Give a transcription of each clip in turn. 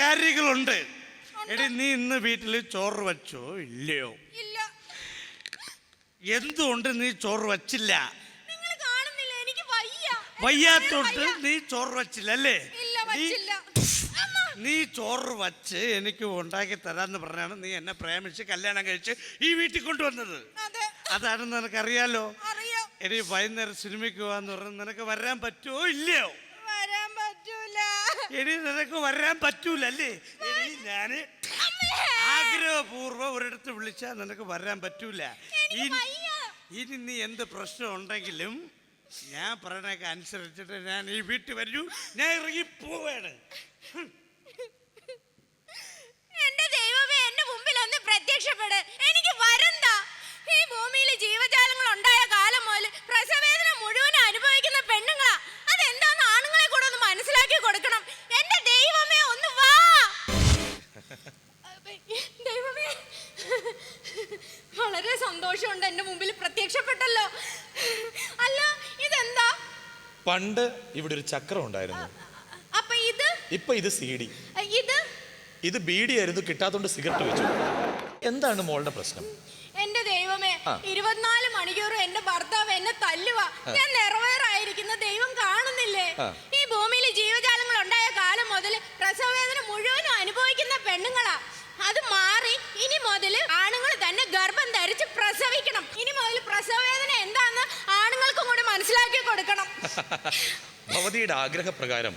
കാര്യങ്ങളുണ്ട്. എടി നീ ഇന്ന് വീട്ടിൽ ചോറ് വച്ചോ? ഇല്ലയോ? ഇല്ല. എന്തുകൊണ്ട് നീ ചോറ് വച്ചില്ല? നിങ്ങൾ കാണുന്നില്ല. എനിക്ക് വയ്യ. എനിക്ക് വയ്യാത്തോട്ട് വയ്യ. നീ ചോറ് വച്ചില്ല അല്ലേ? ഇല്ല നീ- വച്ചില്ല. അമ്മ, നീ ചോറ് വച്ച് എനിക്ക് ഉണ്ടാക്കി തരാന്ന് പറഞ്ഞാണ് നീ എന്നെ പ്രേമിച്ച് കല്യാണം കഴിച്ച് ഈ വീട്ടിൽ കൊണ്ടുവന്നത്. അതെ. അതാണെന്ന് നിനക്കറിയാലോ? അറിയാം. എടി വൈകുന്നേരം സിനിമയ്ക്ക് പോവാന്ന് പറഞ്ഞാൽ നിനക്ക് വരാൻ പറ്റുമോ ഇല്ലയോ? എടി നിനക്ക് വരാൻ പറ്റൂല അല്ലേ എടി ഞാൻ ആഗ്രഹപൂർവം ഒരിടത്ത് വിളിച്ചാൽ നിനക്ക് വരാൻ പറ്റൂല. ഇനി ഇനി നീ എന്ത് പ്രശ്നം ഉണ്ടെങ്കിലും ഞാൻ പറയണൊക്കെ അനുസരിച്ചിട്ട് ഞാൻ ഈ വീട്ടിൽ വരൂ. ഞാൻ ഇറങ്ങി പോവാണ്. എന്റെ ദൈവമേ എന്റെ മുമ്പിൽ ഒന്ന് പ്രത്യക്ഷപ്പെട്. എനിക്ക് വരണ്ട. ഈ ഭൂമിയിൽ ജീവജാലങ്ങൾ ഉണ്ടായ കാലം മുതൽ പ്രസവേദന മുഴുവൻ അനുഭവിക്കുന്ന പെണ്ണുങ്ങളാ. അതെന്താന്ന് ആണുങ്ങളെ കൂടെ ഒന്ന് മനസ്സിലാക്കി കൊടുക്കണം. പണ്ട് ഇവിടെ ഒരു ചക്രം ഉണ്ടായിരുന്നു. അപ്പൊ ഇത്? ഇപ്പൊ ഇത് സി ഡി. ഇത്? ഇത് ബീഡി ആയിരുന്നു കിട്ടാത്തോണ്ട് സിഗരറ്റ് വെച്ചു. എന്താണ് മോളുടെ പ്രശ്നം? എന്റെ ദൈവമേ. ഇരുപത്തിനാല് മണിക്കൂറും എന്റെ ഭർത്താവ് എന്നെ തല്ലുക ഞാൻ നിറവേറായിരിക്കുന്ന ദൈവം കാണുന്നില്ലേ? ഈ ഭൂമിയിൽ ജീവജാലങ്ങൾ ഉണ്ടായ കാലം മുതൽ പ്രസവവേദന മുഴുവനും അനുഭവിക്കുന്ന പെണ്ണുങ്ങളാ. അത് മാറി ഇനി മുതൽ ആണുങ്ങൾ തന്നെ ഗർഭം ധരിച്ച് പ്രസവിക്കണം. ഇനി മുതൽ പ്രസവവേദന എന്താന്ന് ആണുങ്ങൾക്കും കൂടി മനസ്സിലാക്കി കൊടുക്കണം. ഭവതിയുടെ ആഗ്രഹപ്രകാരം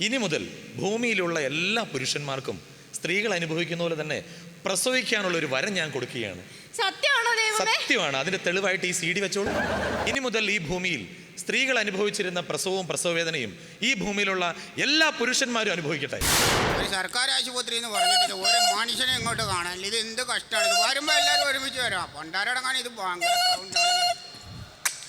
ഇനി മുതൽ ഭൂമിയിലുള്ള എല്ലാ പുരുഷന്മാർക്കും സ്ത്രീകൾ അനുഭവിക്കുന്ന പോലെ തന്നെ പ്രസവിക്കാനുള്ള ഒരു വരം ഞാൻ കൊടുക്കുകയാണ്. സത്യമാണോ ദൈവമേ? സത്യമാണ്. അതിന്റെ തെളിവായിട്ട് ഈ സി ഡി വെച്ചോളൂ. ഇനി മുതൽ ഈ ഭൂമിയിൽ സ്ത്രീകൾ അനുഭവിച്ചിരുന്ന പ്രസവവും പ്രസവവേദനയും ഈ ഭൂമിയിലുള്ള എല്ലാ പുരുഷന്മാരും അനുഭവിക്കട്ടെ. ഒരു സർക്കാർ ആശുപത്രി എന്ന് പറഞ്ഞിട്ട് ഒരു മനുഷ്യനെ ഇങ്ങോട്ട് കാണാൻ ഇത് എന്ത് കഷ്ടമാണ്. ഇത് വരുമ്പോ എല്ലാവരും ഒരുമിച്ച് വരാം. പണ്ടാരടങ്ങാൻ ഇത് ഭയങ്കര സൗണ്ടാണ്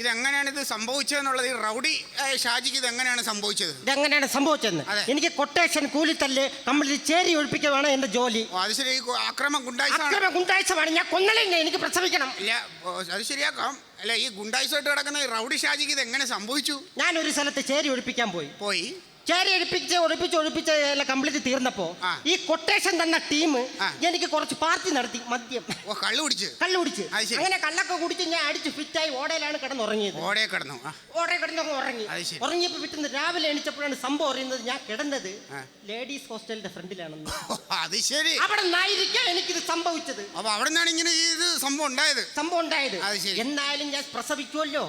ഇത് എങ്ങനെയാണ് ഇത് സംഭവിച്ചതെന്നുള്ളത്? ഈ റൗഡി ഷാജിക്ക് ഇത് എങ്ങനെയാണ് സംഭവിച്ചത്? ഇതെങ്ങനെയാണ് സംഭവിച്ചതെന്ന്? അതെ. എനിക്ക് കൊട്ടേഷൻ കൂലിത്തല്ല് നമ്മളിത് ചേരി ഒഴിപ്പിക്കുകയാണ് എന്റെ ജോലി. ഓ, അത് ശരി. ഈ കു- ആക്രമം ഗുണ്ടായിസാണ് അക്രമ ഗുണ്ടാഴ്ചമാണ് ഞാൻ കൊന്നലില്ല എനിക്ക് പ്രസവിക്കണം. ഇല്ല ഓ, അത് ശരിയാക്കാം. അല്ല ഈ ഗുണ്ടായിസായിട്ട് കിടക്കുന്ന ഈ റൗഡി ഷാജിക്ക് ഇത് എങ്ങനെ സംഭവിച്ചു? ഞാൻ ഒരു സ്ഥലത്ത് ചേരി ഒഴിപ്പിക്കാൻ പോയി. പോയി. ചേരി ഒഴിപ്പിച്ച് ഒഴിപ്പിച്ച് ഒഴിപ്പിച്ച് എല്ലാം കംപ്ലീറ്റ് തീർന്നപ്പോ ആ. ഈ കൊട്ടേഷൻ തന്ന ടീം ആ. എനിക്ക് കുറച്ച് പാർട്ടി നടത്തി മദ്യം. ഓ കള്ളു കുടിച്ച്? കള്ളു കുടിച്ച്. അത് ശരി. അങ്ങനെ കള്ളൊക്കെ കുടിച്ച് ഞാൻ അടിച്ച് ഫിറ്റായി ഓടയിലാണ് കിടന്നുറങ്ങിയത്. ഓടയെ കിടന്നു ആ. ഓടെ കിടന്നങ്ങ് ഉറങ്ങി. അത് ശരി. ഉറങ്ങിയപ്പോ വിട്ടുന്ന് രാവിലെ എണീച്ചപ്പോഴാണ് സംഭവം അറിയുന്നത്. ഞാൻ കിടന്നത് ആ. ലേഡീസ് ഹോസ്റ്റലിന്റെ ഫ്രണ്ടിലാണെന്ന്. ഓ, അത് ശരി. അവിടെ നിന്നായിരിക്കാം എനിക്കിത് സംഭവിച്ചത്. അപ്പൊ അവിടെ നിന്നാണ് ഇങ്ങനെ ഈ ഇത് സംഭവം ഉണ്ടായത്? സംഭവം ഉണ്ടായത്. അത് ശരി. എന്നാലും ഞാൻ പ്രസവിക്കുമല്ലോ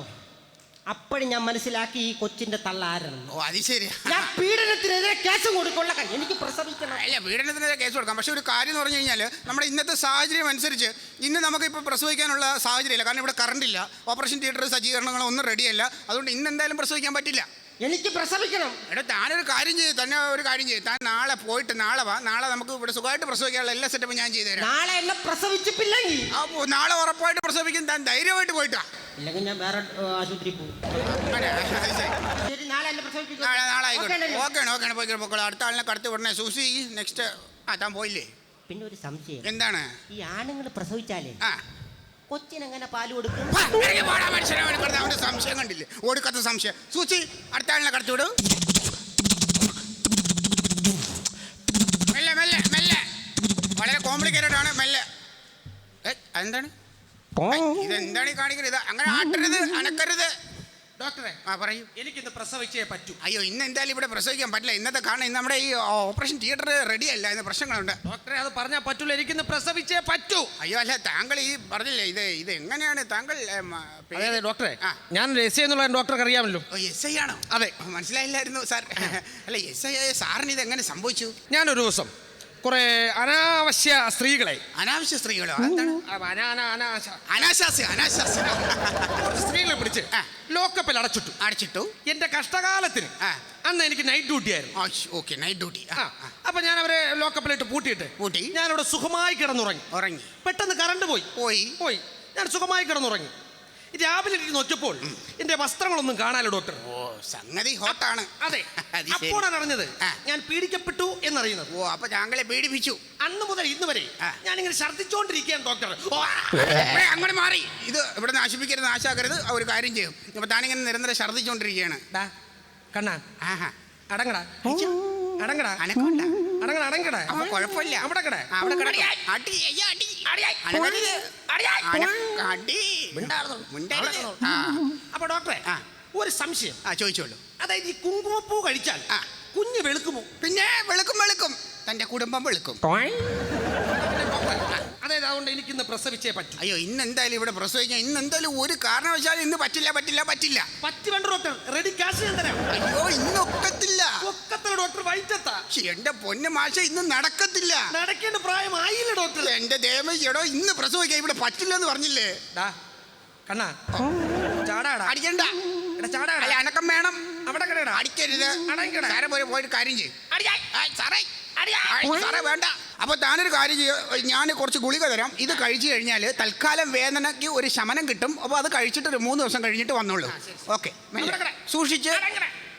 അപ്പോഴും ഞാൻ മനസ്സിലാക്കി ഈ കൊച്ചിന്റെ തള്ള ആരാണെന്ന് ഓ അത് ശരി ഞാൻ പീഡനത്തിനെതിരെ കേസ് കൊടുക്കൊള്ള എനിക്ക് പ്രസവിക്കണം. അല്ല പീഡനത്തിനെതിരെ കേസ് കൊടുക്കാം. പക്ഷെ ഒരു കാര്യം എന്ന് പറഞ്ഞു കഴിഞ്ഞാൽ നമ്മുടെ ഇന്നത്തെ സാഹചര്യം അനുസരിച്ച് ഇന്ന് നമുക്ക് ഇപ്പോൾ പ്രസവിക്കാനുള്ള സാഹചര്യമില്ല. കാരണം ഇവിടെ കറണ്ട് ഇല്ല. ഓപ്പറേഷൻ തിയേറ്റർ സജ്ജീകരണങ്ങളൊന്നും റെഡിയല്ല അതുകൊണ്ട് ഇന്ന് എന്തായാലും പ്രസവിക്കാൻ പറ്റില്ല. എനിക്ക് പ്രസവിക്കണം. എടാ താനൊരു കാര്യം ചെയ്തു തന്നെ ഒരു കാര്യം ചെയ്തു താൻ നാളെ പോയിട്ട് നാളെ വാ. നാളെ നമുക്ക് ഇവിടെ സുഖമായിട്ട് പ്രസവിക്കാനുള്ള എല്ലാ സെറ്റപ്പും ഞാൻ ചെയ്തുതരാം നാളെ എന്നെ പ്രസവിച്ചിട്ടില്ലെങ്കിൽ അപ്പോൾ നാളെ ഉറപ്പായിട്ട് പ്രസവിക്കും. താൻ ധൈര്യമായിട്ട് പോയിട്ടാ ഇല്ലെങ്കിൽ ഞാൻ വേറെ ആശുപത്രി പോകും. നാളെ എന്നെ പ്രസവിപ്പിക്കും. നാളെ നാളെ ആയിക്കോട്ടെ. പോയിക്കോ പോയിക്കോളൂ അടുത്ത ആളിനെ കടത്തി വിടണേ. സൂസി നെക്സ്റ്റ് ആ താൻ പോയില്ലേ? പിന്നെ ഒരു സംശയം. എന്താണ്? ഈ ആണുങ്ങൾ പ്രസവിച്ചാലേ ആ. കൊച്ചിനെങ്ങനെ പാൽ കൊടുക്കും. പോടാ മനുഷ്യനെ അവനെ അവന്റെ സംശയം കണ്ടില്ലേ? ഓടിക്കത്ത സംശയം. സൂചി അടുത്ത ആളിനെ കടത്തി വിടും. മെല്ലെ മെല്ലെ മെല്ലെ. വളരെ കോംപ്ലിക്കേറ്റഡ് ആണ് മെല്ലെ. ഏ, അതെന്താണ്? ഇതെന്താണ് ഈ കാണിക്കുന്നത്? ഇത് അങ്ങനെ ആട്ടരുത് അനക്കരുത്. ഡോക്ടറെ ആ പറയൂ. എനിക്കിന്ന് പ്രസവിച്ചേ പറ്റൂ. അയ്യോ ഇന്ന് എന്തായാലും ഇവിടെ പ്രസവിക്കാൻ പറ്റില്ല. ഇന്നത്തെ കാണാൻ ഇന്ന് നമ്മുടെ ഈ ഓപ്പറേഷൻ തിയേറ്റർ റെഡി അല്ല. ഇന്ന് പ്രശ്നങ്ങളുണ്ട്. ഡോക്ടറെ അത് പറഞ്ഞാൽ പറ്റൂല. എനിക്കിന്ന് പ്രസവിച്ചേ പറ്റൂ. അയ്യോ അല്ല താങ്കൾ ഈ പറഞ്ഞില്ലേ ഇത് ഇത് എങ്ങനെയാണ് താങ്കൾ ഏം, ആ, അതെ പേര്- അതെ ഡോക്ടറെ. ആ. ഞാൻ എസ് എന്നുള്ള ഡോക്ടർക്ക് അറിയാമല്ലോ. ഓ എസ് ഐ ആണോ? അതെ. മനസ്സിലായില്ലായിരുന്നു സാർ. അല്ല എസ് ഐ സാറിന് ഇത് എങ്ങനെ സംഭവിച്ചു? ഞാനൊരു ദിവസം കുറെ അനാവശ്യ സ്ത്രീകളെ. അനാവശ്യ സ്ത്രീകളോ? എന്താണ്? അനാശാസ്യ അനാശാസ്യ കുറച്ച് സ്ത്രീകളെ പിടിച്ച്. ലോക്കപ്പിൽ അടച്ചിട്ടു. അടച്ചിട്ടു? എന്റെ കഷ്ടകാലത്തിന് അന്ന് എനിക്ക് നൈറ്റ് ഡ്യൂട്ടി ആയിരുന്നു. ഓക്കെ നൈറ്റ് ഡ്യൂട്ടി അപ്പൊ ഞാൻ അവരെ ലോക്കപ്പിലിട്ട് പൂട്ടിയിട്ട് പൂട്ടി. ഞാൻ അവിടെ സുഖമായി കിടന്നുറങ്ങി. ഉറങ്ങി. പെട്ടെന്ന് കറണ്ട് പോയി. പോയി? പോയി. ഞാൻ സുഖമായി കിടന്നുറങ്ങി. രാവിലെ ഇരിക്കുന്ന നോക്കിയപ്പോൾ എന്റെ വസ്ത്രങ്ങളൊന്നും കാണാലോ ഡോക്ടർ ഓ സംഗതി ഹോട്ടാണ്. അതെ. അത് ശരി. അപ്പോഴാണ് അറിഞ്ഞത്. ആ. ഞാൻ പീഡിക്കപ്പെട്ടു എന്നറിയുന്നത്. ഓ അപ്പൊ താങ്കളെ പീഡിപ്പിച്ചു. അന്ന് മുതൽ ഇന്ന് വരെ ആ. ഞാൻ ഇങ്ങനെ ഛർദ്ദിച്ചോണ്ടിരിക്കുകയാണ് ഡോക്ടർ ഓ, ഏ, അങ്ങനെ മാറി. ഇത് ഇവിടെ നാശിപ്പിക്കരുത് നാശാക്കരുത് ആ ഒരു കാര്യം ചെയ്യും. അപ്പൊ താനിങ്ങനെ നിരന്തരം ഛർദ്ദിച്ചോണ്ടിരിക്കുകയാണ്. ഡാ, കണ്ണാ. ആഹാ. അടങ്ങടാ. അടങ്ങടാ. അനക്കോണ്ട. അടങ്ങടാ അടങ്ങടാ. അപ്പൊ കുഴപ്പമില്ല. അവിടെ കട. ആ, അവിടെ കിടക്കും. അടി, അയ്യ, അടി. അനക്കരുത്. അനക്ക- അടി. മിണ്ടരുത്. ആ, അപ്പൊ ഡോക്ടറെ ആ. ഒരു സംശയം. ആ ചോദിച്ചോളൂ. അതായത് ഈ കുങ്കുമപ്പൂ കഴിച്ചാൽ ആ. കുഞ്ഞ് വെളുക്കുമോ? പിന്നെ വെളുക്കും വെളുക്കും. തന്റെ കുടുംബം വെളുക്കും. അതായത് അതുകൊണ്ട് എനിക്കിന്ന് പ്രസവിച്ചേ പറ്റും. അയ്യോ ഇന്ന് എന്തായാലും ഇവിടെ പ്രസവിക്കാൻ ഇന്ന് എന്തായാലും ഒരു കാരണവശാലും ഇന്ന് പറ്റില്ല പറ്റില്ല പറ്റില്ല. പറ്റി വേണ്ട ഡോക്ടർ. റെഡി കാശ് ഞാൻ തരാം. അയ്യോ ഇന്ന് ഒക്കത്തില്ല. ഒക്കത്തില്ല ഡോക്ടർ വൈറ്റത്താ ശ്ശി, എന്റെ പൊന്ന മാഷ ഇന്ന് നടക്കത്തില്ല. നടക്കേണ്ട പ്രായമായില്ല ഡോക്ടർ? എന്റെ ദേവ ഇന്ന് പ്രസവിക്കാൻ ഇവിടെ പറ്റില്ല എന്ന് പറഞ്ഞില്ലേ? ഡാ കണ്ണാ. ചാടാടാ അടിക്കണ്ട. അല്ല അനക്കം വേണം. അവിടെ കിടടാ അടിക്കരുത്. സാറെ പോലെ പോയിട്ട് കാര്യം ചെയ്യും. സാറേ. വേണ്ട. അപ്പൊ താനൊരു കാര്യം ചെയ്യും. ഞാൻ കുറച്ച് ഗുളിക തരാം. ഇത് കഴിച്ചു കഴിഞ്ഞാൽ തൽക്കാലം വേദനയ്ക്ക് ഒരു ശമനം കിട്ടും. അപ്പോൾ അത് കഴിച്ചിട്ട് ഒരു മൂന്ന് ദിവസം കഴിഞ്ഞിട്ട് വന്നോളൂ. ഓക്കെ. സൂക്ഷിച്ച്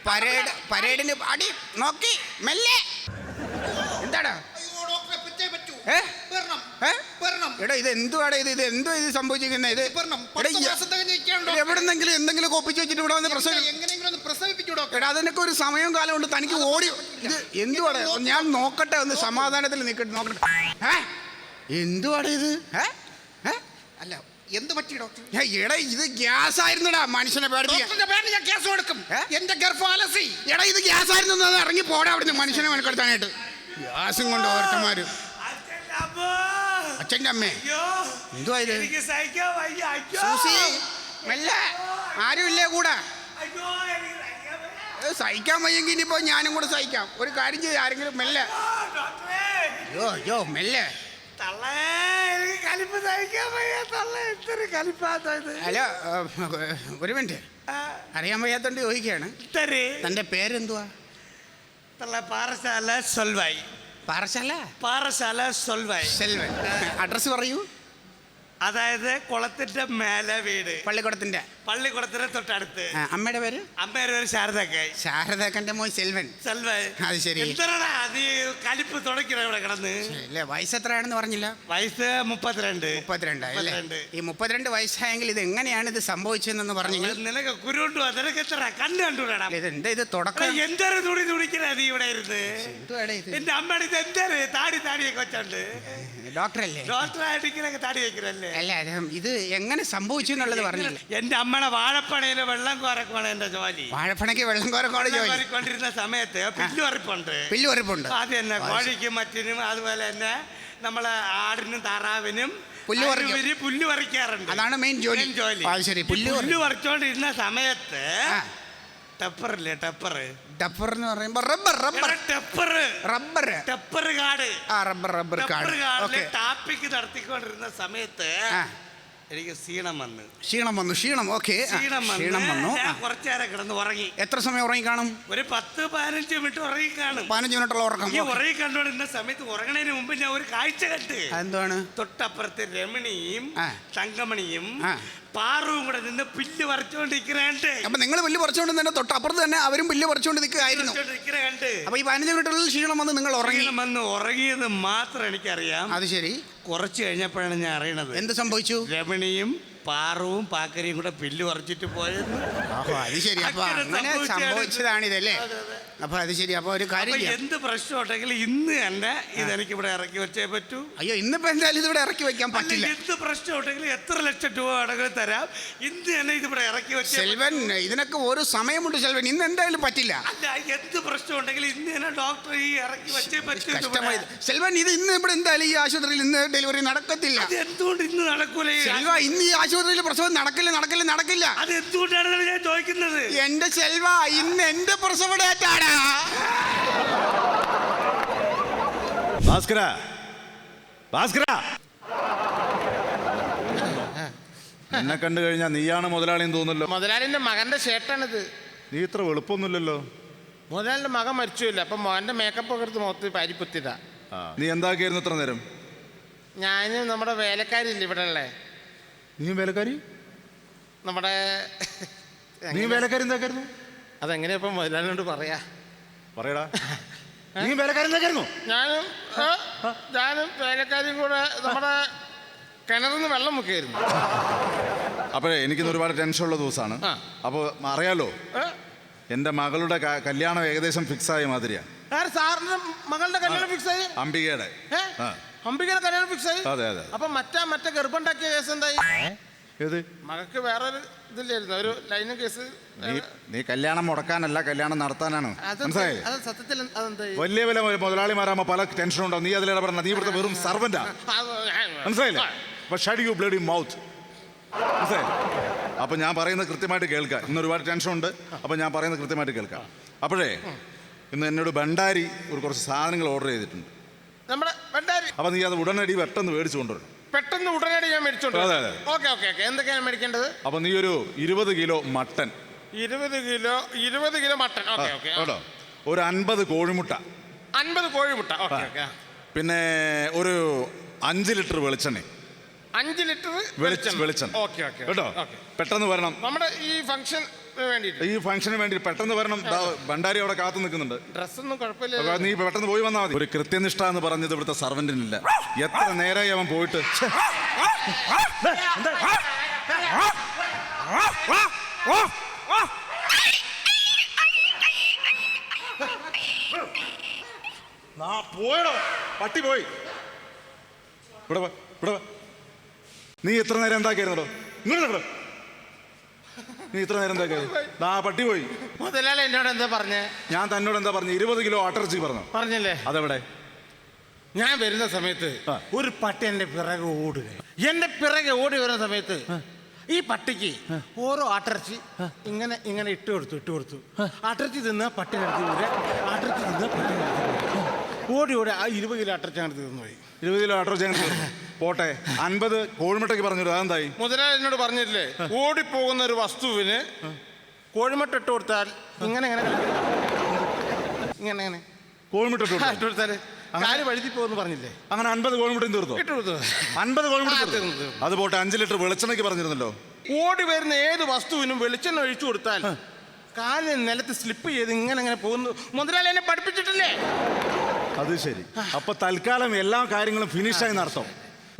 പരേഡ് പരേഡിന് അടി നോക്കി മെല്ലെ. എന്താടാ? ഏ? എടാ ഇത് എന്തുവാടാ ഇത്? ഇത് എന്തോ ഇത് സംഭവിച്ചിരിക്കുന്നത് ഇത് എവിടെന്നെങ്കിലും എന്തെങ്കിലും കോപ്പിച്ച് വെച്ചിട്ട് ഇവിടെ വന്ന് പ്രസവം എടാ അതിനൊക്കെ ഒരു സമയവും കാലം ഉണ്ട്. തനിക്ക് ഓടി ഇത് എന്തുവാടാ? ഞാൻ നോക്കട്ടെ ഒന്ന് സമാധാനത്തിൽ നിൽക്കട്ടെ നോക്കട്ടെ. ഏ? എന്തുവാടാ ഇത്? ഏ? അല്ല എന്ത് പറ്റി ഡോക്ടർ? എടാ ഇത് ഗ്യാസ് ആയിരുന്നടാ മനുഷ്യനെ പേടിപ്പിക്കാൻ. ഡോക്ടറിന്റെ ഞാൻ കേസ് കൊടുക്കും? എന്റെ ഗർഭാലസി എടാ ഇത് ഗ്യാസ് ആയിരുന്നു ഇറങ്ങി പോടാ അവിടുന്ന് മനുഷ്യനെ മെനക്കെടുത്താനായിട്ട്. ഗ്യാസും കൊണ്ട് ഓരോരുത്തന്മാര് അച്ഛന്റെ അമ്മ. എന്തുവാ ഇത്? സൂസി മെല്ലെ. ആരുമില്ലേ കൂടെ? സഹിക്കാൻ വയ്യെങ്കിൽ ഇനിയിപ്പോ ഞാനും കൂടെ സഹിക്കാം. ഒരു കാര്യം ചെയ്ത് ആരെങ്കിലും മെല്ലെ. അയ്യോ അയ്യോ മെല്ലെ. ഹലോ ഒരു മിനിറ്റ്. അറിയാൻ വയ്യാത്തോണ്ട് ചോദിക്കുകയാണ്. തന്റെ പേരെന്തുവാ? തള്ള പാറശാല സൊൽവായി പാറശാല പാറശാല സൊൽവായി സെൽവൻ അഡ്രസ് പറയൂ അതായത് കുളത്തിന്റെ മേലെ വീട്. പള്ളിക്കുടത്തിന്റെ. പള്ളിക്കുളത്തിന്റെ തൊട്ടടുത്ത്. ആ, അമ്മയുടെ പേര്? അമ്മയുടെ പേര് ശാരദക്കായി. ശാരദക്കന്റെ മോൻ സെൽവൻ. സെൽവൻ. അത് ശരി. എന്തരടാ നീ കലിപ്പ് തുടക്കണ ഇവിടെ കിടന്ന്? ഇല്ല വയസ്സ് എത്രയാണെന്ന് പറഞ്ഞില്ല? വയസ്സ് മുപ്പത്തിരണ്ട്. മുപ്പത്തിരണ്ട് അല്ലേ? മുപ്പത്തിരണ്ട്. ഈ മുപ്പത്തിരണ്ട് വയസ്സായെങ്കിൽ ഇത് എങ്ങനെയാണ് ഇത് സംഭവിച്ചതെന്ന് പറഞ്ഞെങ്കിൽ നിനക്ക് കുരുണ്ടോ നിനക്ക് എത്ര കണ്ണ് കണ്ടുവിടാ ഇത് എന്താ ഇത് തുടക്കം? എന്തൊരു തുണി തുണിക്കണ നീ ഇവിടെ ഇരുന്ന്? എന്തുവാടെ ഇത്? എന്റെ അമ്മയുടെ ഇത് എന്തൊരു താടി താടിയൊക്കെ വെച്ചോണ്ട് ഡോക്ടറല്ലേ? ഡോക്ടറായിട്ട് ഇങ്ങനെയൊക്കെ താടി വെക്കണല്ലേ അല്ല അത് ഇത് എങ്ങനെ സംഭവിച്ചു എന്നുള്ളത് പറഞ്ഞില്ല? എന്റെ അമ്മയുടെ വാഴപ്പണയിൽ വെള്ളം കോരക്കുവാണ് എന്റെ ജോലി. വാഴപ്പണയ്ക്ക് വെള്ളം കോരക്കോട് ജോലി. കോരിക്കൊണ്ടിരുന്ന സമയത്ത് പില്ലുവറിപ്പുണ്ട് പില്ലു ഉറപ്പുണ്ട് അത് തന്നെ കോഴിക്കും മറ്റിനും അതുപോലെ തന്നെ നമ്മളെ ആടിനും താറാവിനും പുല്ല് പറിക്കും. പുല്ല് പറിക്കാറുണ്ട്. അതാണ് മെയിൻ ജോലി. ജോലി. പുല്ല് പറി- പുല്ല് പറിച്ചോണ്ടിരുന്ന സമയത്ത്. ടെപ്പറില്ലേ ടെപ്പർ ടപ്പർ എന്ന് പറയുമ്പോ rubber rubber. Tapper rubber. Tapper കാട്. ആ റബ്ബർ റബ്ബർ ടെപ്പർ കാർഡ് കാടിൽ ഓക്കെ. ടാപ്പിക്ക് നടത്തിക്കൊണ്ടിരുന്ന സമയത്ത് ആ. എനിക്ക് ക്ഷീണം വന്ന്. ക്ഷീണം വന്നു ക്ഷീണം. ഓക്കെ. ക്ഷീണം ക്ഷീണം വന്നു. ഞാൻ ആ. കുറച്ചു നേരം കിടന്ന് ഉറങ്ങി. എത്ര സമയം ഉറങ്ങി കാണും ഒരു പത്ത് പതിനഞ്ച് മിനിറ്റ് ഉറങ്ങി കാണും പതിനഞ്ച് മിനിറ്റുള്ള ഉറക്കം. ഈ ഓക്കേ. ഉറങ്ങി കണ്ടുകൊണ്ടിരുന്ന സമയത്ത് ഉറങ്ങണതിന് മുമ്പ് ഞാൻ ഒരു കാഴ്ച കണ്ട്. എന്താണ് തൊട്ടപ്പുറത്ത് രമണിയും ആ. തങ്കമണിയും ആ. പാറുവും കൂടെ നിന്ന് പില്ല് പറിച്ചോണ്ടിരിക്കണുണ്ട്. അപ്പൊ നിങ്ങൾ പുല്ല് പറിച്ചുകൊണ്ട് തന്നെ തൊട്ടപ്പുറത്ത് തന്നെ അവരും പില്ല് പറിച്ചുകൊണ്ട് നിൽക്കുകയായിരുന്നു അപ്പൊ ഈ പതിനഞ്ച് മിനിറ്റുള്ള ക്ഷീണം വന്ന് നിങ്ങൾ ഉറങ്ങി. വന്ന് ഉറങ്ങിയത് മാത്രം എനിക്കറിയാം. അത് ശരി. കുറച്ച് കഴിഞ്ഞപ്പോഴാണ് ഞാൻ അറിയണത്. എന്ത് സംഭവിച്ചു? രമണിയും പാറവും പാക്കരിയും കൂടെ പില്ല് പറിച്ചിട്ട് പോയത് അത് ശരി. അപ്പൊ അങ്ങനെ അങ്ങനെ അപ്പൊ അത് ശരി അപ്പൊ ഒരു കാര്യം അപ്പൊ ചെയ്യാം. എന്ത് പ്രശ്നം ഉണ്ടെങ്കിലും ഇന്ന് തന്നെ ഇതെനിക്ക് ഇവിടെ ഇറക്കി വെച്ചേ പറ്റൂ. അയ്യോ ഇന്നിപ്പോ എന്തായാലും ഇതിവിടെ ഇവിടെ ഇറക്കി വെക്കാൻ പറ്റില്ല. എന്ത് പ്രശ്നം ഉണ്ടെങ്കിലും എത്ര ലക്ഷം രൂപ വേണമെങ്കിലും തരാം. ഇന്ന് തന്നെ ഇതിവിടെ ഇറക്കി വെച്ചേ സെൽവൻ ഇതിനൊക്കെ ഒരു സമയമുണ്ട് സെൽവൻ. ഇന്ന് എന്തായാലും പറ്റില്ല. അല്ല എന്ത് പ്രശ്നം ഉണ്ടെങ്കിലും ഇന്ന് തന്നെ ഡോക്ടർ ഈ ഇറക്കി വെച്ചേ പറ്റൂ ഇത് കഷ്ടമായി. സെൽവൻ ഇത് ഇന്ന് ഇവിടെ എന്തായാലും ഈ ആശുപത്രിയിൽ ഇന്ന് ഡെലിവറി നടക്കത്തില്ല. അത് എന്തുകൊണ്ട് ഇന്ന് നടക്കൂല? സെൽവ ഇന്ന് ഈ ആശുപത്രിയിൽ പ്രസവം നടക്കില്ല നടക്കില്ല നടക്കില്ല. അത് എന്തുകൊണ്ടാണ് ഞാൻ ചോദിക്കുന്നത്? എന്റെ സെൽവ ഇന്ന് എന്റെ പ്രസവ ഡേറ്റാണ് ഭാസ്കര. ഭാസ്കര. എന്നെ കണ്ടു കഴിഞ്ഞാൽ നീയാണ് മുതലാളിയും തോന്നുന്നല്ലോ. മുതലാളിന്റെ മകന്റെ ചേട്ടാണിത്. നീ ഇത്ര വെളുപ്പൊന്നുമില്ലല്ലോ. മുതലാളിന്റെ മകൻ മരിച്ചില്ല അപ്പൊ മോന്റെ മേക്കപ്പ് ഒക്കെ എടുത്ത് മുഖത്ത് പരിപ്പുത്തിയതാ നീ എന്താക്കിയായിരുന്നു ഇത്ര നേരം? ഞാൻ നമ്മുടെ വേലക്കാരില്ല ഇവിടെ ഉള്ളേ നീ വേലക്കാരി? നമ്മുടെ നീ വേലക്കാരി എന്താക്കായിരുന്നു? അതെങ്ങനെയാ ഇപ്പൊ മുതലാളിനോട് പറയാ? പറയടാ. നീ വേലക്കാരി എന്താക്കായിരുന്നു ഞാനും ആ, ഞാനും വേലക്കാരിയും കൂടെ നമ്മുടെ കിണറിൽ നിന്ന് വെള്ളം മുക്കിയായിരുന്നു. അപ്പോഴേ എനിക്കിന്ന് ഒരുപാട് ടെൻഷൻ ഉള്ള ദിവസമാണ്. ആ. അപ്പോൾ അറിയാലോ ഏ? എന്റെ മകളുടെ ക- കല്യാണം ഏകദേശം ഫിക്സ് ആയ മാതിരിയാ ആര് സാറിന്റെ മകളുടെ കല്യാണം ഫിക്സ് ആയി? അംബികയുടെ. ഏ? ആ. അംബികയുടെ കല്യാണം ഫിക്സ് ആയി? അതെ, അതെ. അപ്പൊ മറ്റാ മറ്റേ ഗർഭമുണ്ടാക്കിയ കേസ് എന്തായി? ഏത്? മകക്ക് വേറൊരു ഇതില്ലായിരുന്നു. ഒരു ലൈനും കേസ് നീ നീ കല്യാണം മുടക്കാനല്ല കല്യാണം നടത്താനാണ്. അത് മനസ്സിലായി? അത് സത്യത്തിൽ അതെന്തായി വലിയ വലിയ മുതലാളിമാരാകുമ്പോൾ പല ടെൻഷൻ ഉണ്ടാവും നീ പറഞ്ഞ നീ ഇവിടുത്തെ വെറും സർവന്റാ മനസ്സിലായില്ലേ? അപ്പൊ ഷഡ് യു ബ്ലഡ് മൗത്ത് മനസ്സിലായി? അപ്പൊ ഞാൻ പറയുന്നത് കൃത്യമായിട്ട് കേൾക്കുക. ഇന്ന് ഒരുപാട് ടെൻഷൻ ഉണ്ട്. അപ്പൊ ഞാൻ പറയുന്നത് കൃത്യമായിട്ട് കേൾക്കാം അപ്പോഴേ ഇന്ന് എന്നോട് ഭണ്ടാരി ഒരു കുറച്ച് സാധനങ്ങൾ ഓർഡർ ചെയ്തിട്ടുണ്ട്. നമ്മുടെ ബണ്ടാരി. അപ്പൊ നീ അത് ഉടനടി പെട്ടെന്ന് മേടിച്ചു കൊണ്ടുവരും പെട്ടെന്ന് ഉടനടി ഞാൻ മേടിച്ചോണ്ട് അതെ, അതെ. Okay okay okay. എന്തൊക്കെയാണ് മേടിക്കേണ്ടത്? അപ്പൊ നീ ഒരു ഇരുപത് കിലോ മട്ടൻ. ഇരുപത് കിലോ ഇരുപത് കിലോ മട്ടൺ ആ, ഓക്കെ ഓക്കെ കേട്ടോ. ഒരു അൻപത് കോഴിമുട്ട. അൻപത് കോഴിമുട്ട. ഓക്കെ ഓക്കെ പിന്നെ ഒരു അഞ്ച് ലിറ്റർ വെളിച്ചെണ്ണ. അഞ്ച് ലിറ്റർ വെളിച്ചെണ്ണ വെളിച്ചെണ്ണ. Okay okay. കേട്ടോ? ഓക്കെ. പെട്ടെന്ന് വരണം. നമ്മുടെ ഈ ഫംഗ്ഷൻ വേണ്ടിയിട്ട്. ഈ ഫംഗ്ഷന് വേണ്ടി പെട്ടെന്ന് വരണം. ദാ ഭണ്ടാരി അവിടെ കാത്തു നിൽക്കുന്നുണ്ട്. ഡ്രസ്സൊന്നും അപ്പൊ കുഴപ്പമില്ല നീ പെട്ടെന്ന് പോയി വന്നാൽ മതി. ഒരു കൃത്യനിഷ്ഠ എന്ന് പറഞ്ഞത് ഇവിടുത്തെ സർവന്റിനില്ല എത്ര നേരമായി അവൻ പോയിട്ട്? ഛെ, നാ പോയടോ. പട്ടി പോയി. ഇവിടെ വാ, ഇവിടെ വാ. നീ എത്ര നേരം എന്താക്കിയായിരുന്നോ ഇങ്ങോട്ട്. നീ ഇത്ര നേരം എന്താ ദാ പട്ടി പോയി. മുതലാളി എന്നോട് എന്താ പറഞ്ഞേ? ഞാൻ തന്നോട് എന്താ പറഞ്ഞു? ഇരുപത് കിലോ അട്ടർച്ചി പറഞ്ഞു? പറഞ്ഞില്ലേ? അതെവിടെ? ഞാൻ വരുന്ന സമയത്ത്. ഒരു പട്ടി എന്റെ പിറകെ ഓടുക എന്റെ പിറകെ ഓടി വരുന്ന സമയത്ത് ഈ പട്ടിക്ക് ഓരോ അട്ടർച്ചി ഇങ്ങനെ ഇങ്ങനെ ഇട്ട് കൊടുത്തു ഇട്ട് കൊടുത്തു. അട്ടർച്ചി തിന്ന പട്ടി നടത്തി ഊര ആട്ടിറച്ചി തിന്ന പട്ടി നടത്തി. ഓടി ഓടി ആ ഇരുപത് കിലോ ആട്ടിറച്ചി അങ്ങനെ തീർന്നു പോയി ഇരുപത് കിലോ അങ്ങനെ പോട്ടെ അൻപത് കോഴിമുട്ടയ്ക്ക് പറഞ്ഞു അതെന്തായി? മുതലാളി എന്നോട് പറഞ്ഞില്ലേ ഓടിപ്പോകുന്ന ഒരു വസ്തുവിന് കോഴിമുട്ട ഇട്ട് കൊടുത്താൽ ഇങ്ങനെ ഇങ്ങനെ ഇങ്ങനെ ഇങ്ങനെ. കോഴിമുട്ട ഇട്ടു ആ, കൊടുത്തോ? ഇട്ട് കൊടുത്താൽ കാൽ വഴുതി പോകുമെന്ന് പറഞ്ഞില്ലേ? അങ്ങനെ അൻപത് കോഴിമുട്ടയും തീർന്നു ഇട്ട് കൊടുത്തു? അൻപത് കോഴിമുട്ട ആ, തീർന്നു, തീർന്നു. അത് പോട്ടെ അഞ്ച് ലിറ്റർ വെളിച്ചെണ്ണയ്ക്ക് പറഞ്ഞിരുന്നല്ലോ. ഓടി വരുന്ന ഏത് വസ്തുവിനും വെളിച്ചെണ്ണ ഒഴിച്ചു കൊടുത്താൽ കാൽ നിലത്ത് സ്ലിപ്പ് ചെയ്ത് ഇങ്ങനെ ഇങ്ങനെ പോകുന്നു. മുതലാളി എന്നെ പഠിപ്പിച്ചിട്ടില്ലേ? അത് ശരി. അപ്പൊ തൽക്കാലം എല്ലാ കാര്യങ്ങളും ഫിനിഷായി നടത്തും.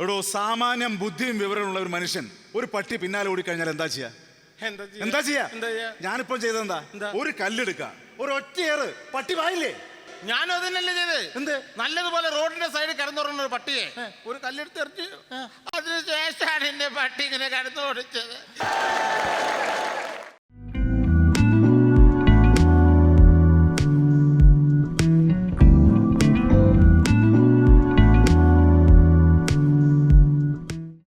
എടോ സാമാന്യം ബുദ്ധിയും വിവരമുള്ള ഒരു മനുഷ്യൻ ഒരു പട്ടി പിന്നാലെ ഓടിക്കഴിഞ്ഞാൽ എന്താ ചെയ്യാ? എന്താ ചെയ്യാ? ഞാനിപ്പോ ചെയ്തെന്താ? ഒരു കല്ലെടുക്ക. ഒരു ഒറ്റയേറ്. പട്ടി വായില്ലേ? ഞാനും അതന്നെയല്ലേ ചെയ്തത് എന്ത്? നല്ലതുപോലെ റോഡിന്റെ സൈഡിൽ കിടന്നുറങ്ങുന്ന ഒരു പട്ടിയെ. ഒരു കല്ലെടുത്ത് എറിഞ്ഞ് അതിനുശേഷമാണ് എന്റെ പട്ടി ഇങ്ങനെ കിടന്നു ഓടിച്ചത്.